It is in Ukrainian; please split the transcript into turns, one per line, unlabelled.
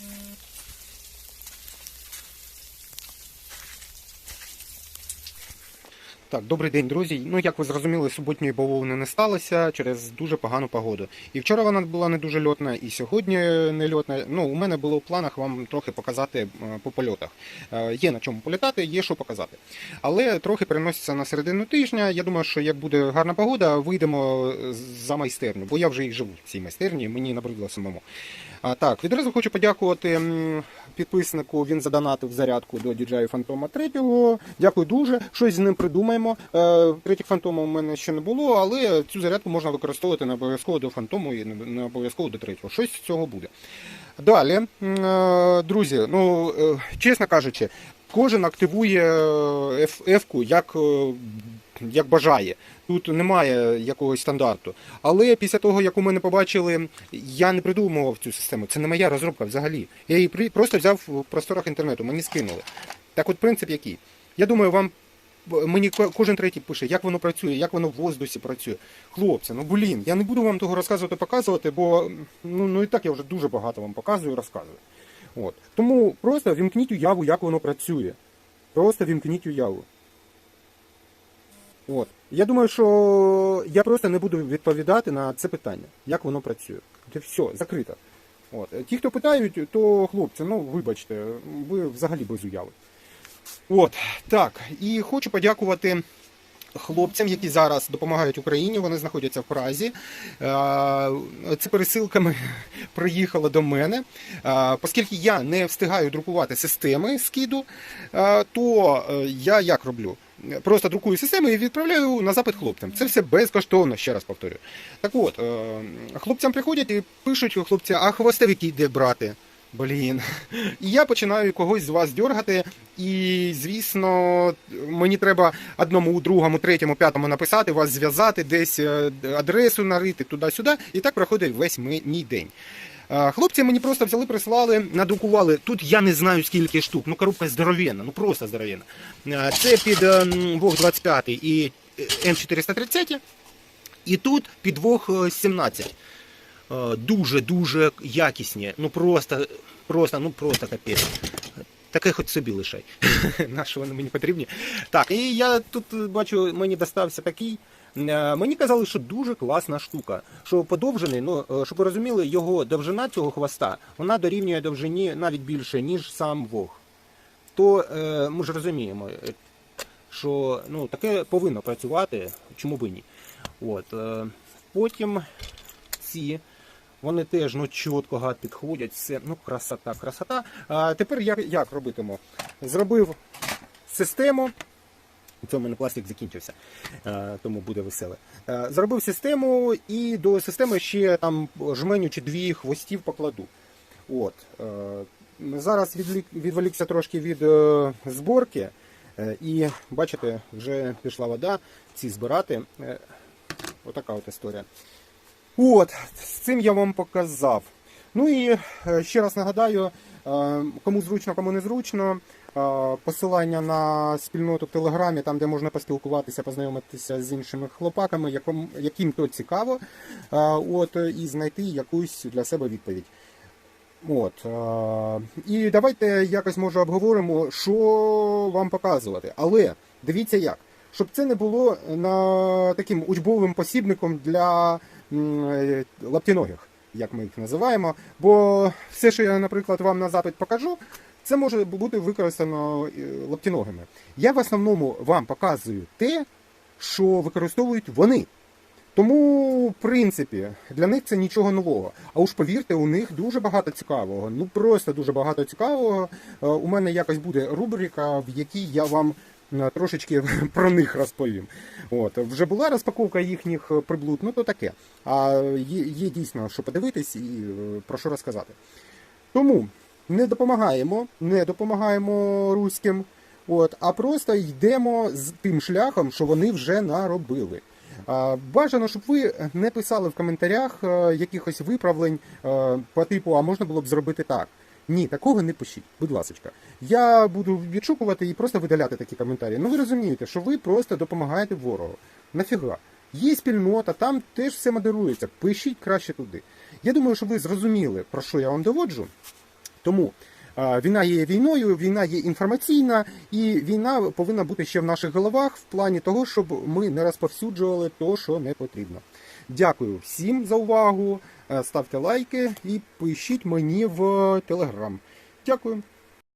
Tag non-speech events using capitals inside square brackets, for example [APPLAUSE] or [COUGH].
Mm-hmm. Так, добрий день, друзі. Ну, як ви зрозуміли, суботньої бавовни не сталося через дуже погану погоду. І вчора вона була не дуже льотна, і сьогодні не льотна. Ну, у мене було в планах вам трохи показати е, по польотах. Е, Є на чому політати, є що показати. Але трохи переноситься на середину тижня. Я думаю, що як буде гарна погода, вийдемо за майстерню, бо я вже і живу в цій майстерні, мені набридло самому. А, так, відразу хочу подякувати підписнику. Він задонатив зарядку до DJI Phantom 3. Дякую дуже. Щось з ним придумаємо. Е, третіх фантома у мене ще не було, але цю зарядку можна використовувати не обов'язково до фантому і не- обов'язково до третього. Щось з цього буде. Далі, е, друзі, ну е, чесно кажучи, кожен активує F-ку як, як бажає. Тут немає якогось стандарту. Але після того, як у мене побачили, я не придумував цю систему. Це не моя розробка взагалі. Я її просто взяв в просторах інтернету, мені скинули. Так от принцип який? Я думаю, вам мені кожен третій пише, як воно працює, як воно в воздусі працює. Хлопці, ну блін, я не буду вам того розказувати, показувати, бо ну, ну і так я вже дуже багато вам показую, розказую. От. Тому просто вімкніть уяву, як воно працює. Просто вімкніть уяву. От. Я думаю, що я просто не буду відповідати на це питання, як воно працює. Це все, закрито. От. Ті, хто питають, то хлопці, ну вибачте, ви взагалі без уяви. От, так. І хочу подякувати хлопцям, які зараз допомагають Україні. Вони знаходяться в Празі. Е, Це пересилками [LAUGHS] приїхало до мене. Е, Оскільки я не встигаю друкувати системи скиду, е, то я як роблю? Просто друкую системи і відправляю на запит хлопцям. Це все безкоштовно, ще раз повторюю. Так от, хлопцям приходять і пишуть хлопці, а хвостовики де брати? Блін. І я починаю когось з вас дергати, і, звісно, мені треба одному, другому, третьому, п'ятому написати, вас зв'язати, десь е, адресу нарити туди-сюди, і так проходить весь мій день. Е, Хлопці мені просто взяли, прислали, надрукували. Тут я не знаю скільки штук. Ну, коробка здоровенна, ну просто здоровенна. Е, Це під Вог 25 і е, М430, і тут під Вог е, 17 дуже-дуже якісні. Ну просто, просто, ну просто капець. Таке хоч собі лишай. [LAUGHS] На що вони мені потрібні? Так, і я тут е, бачу, мені достався такий. Е, Мені казали, що дуже класна штука. Що подовжений, ну е, щоб ви розуміли, його довжина цього хвоста вона дорівнює довжині навіть більше, ніж сам вог. То е, ми ж розуміємо, що ну, таке повинно працювати, чому б і ні. От, е, потім ці. Вони теж ну, чітко гад підходять, все, ну, красота, красота. А тепер як, як робитиму? Зробив систему. Це мене пластик закінчився, тому буде веселе. Зробив систему і до системи ще там жменю чи дві хвостів покладу. От. Зараз відволікся трошки від е, зборки. е, І бачите, вже пішла вода, ці збирати. Е, Отака от історія. От, з цим я вам показав. Ну і е, ще раз нагадаю, е, кому зручно, кому не зручно. е, Посилання на спільноту в Телеграмі, там де можна поспілкуватися, познайомитися з іншими хлопаками, яким, яким то цікаво, от, і знайти якусь для себе відповідь. От, і давайте якось може обговоримо, що вам показувати. Але дивіться як, щоб це не було на таким учбовим посібником для лаптіногих, як ми їх називаємо. Бо все, що я, наприклад, вам на запит покажу, це може бути використано е, лаптіногими. Я в основному вам показую те, що використовують вони. Тому, в принципі, для них це нічого нового. А уж повірте, у них дуже багато цікавого. Ну просто дуже багато цікавого. Е, У мене якось буде рубрика, в якій я вам е, трошечки [LAUGHS] про них розповім. От вже була розпаковка їхніх е, приблуд, ну то таке. А є, є дійсно що подивитись і е, про що розказати. Тому не допомагаємо, не допомагаємо руським, от, а просто йдемо з тим шляхом, що вони вже наробили. Бажано, щоб ви не писали в коментарях е, якихось виправлень по типу, а можна було б зробити так. Ні, такого не пишіть, будь ласка. Я буду відшукувати і просто видаляти такі коментарі. Ну ви розумієте, що ви просто допомагаєте ворогу. Нафіга? Є спільнота, там теж все модерується. Пишіть краще туди. Я думаю, що ви зрозуміли, про що я вам доводжу. Тому війна є війною, війна є інформаційна, і війна повинна бути ще в наших головах в плані того, щоб ми не розповсюджували то, що не потрібно. Дякую всім за увагу. Е, Ставте лайки і пишіть мені в Телеграм. Дякую.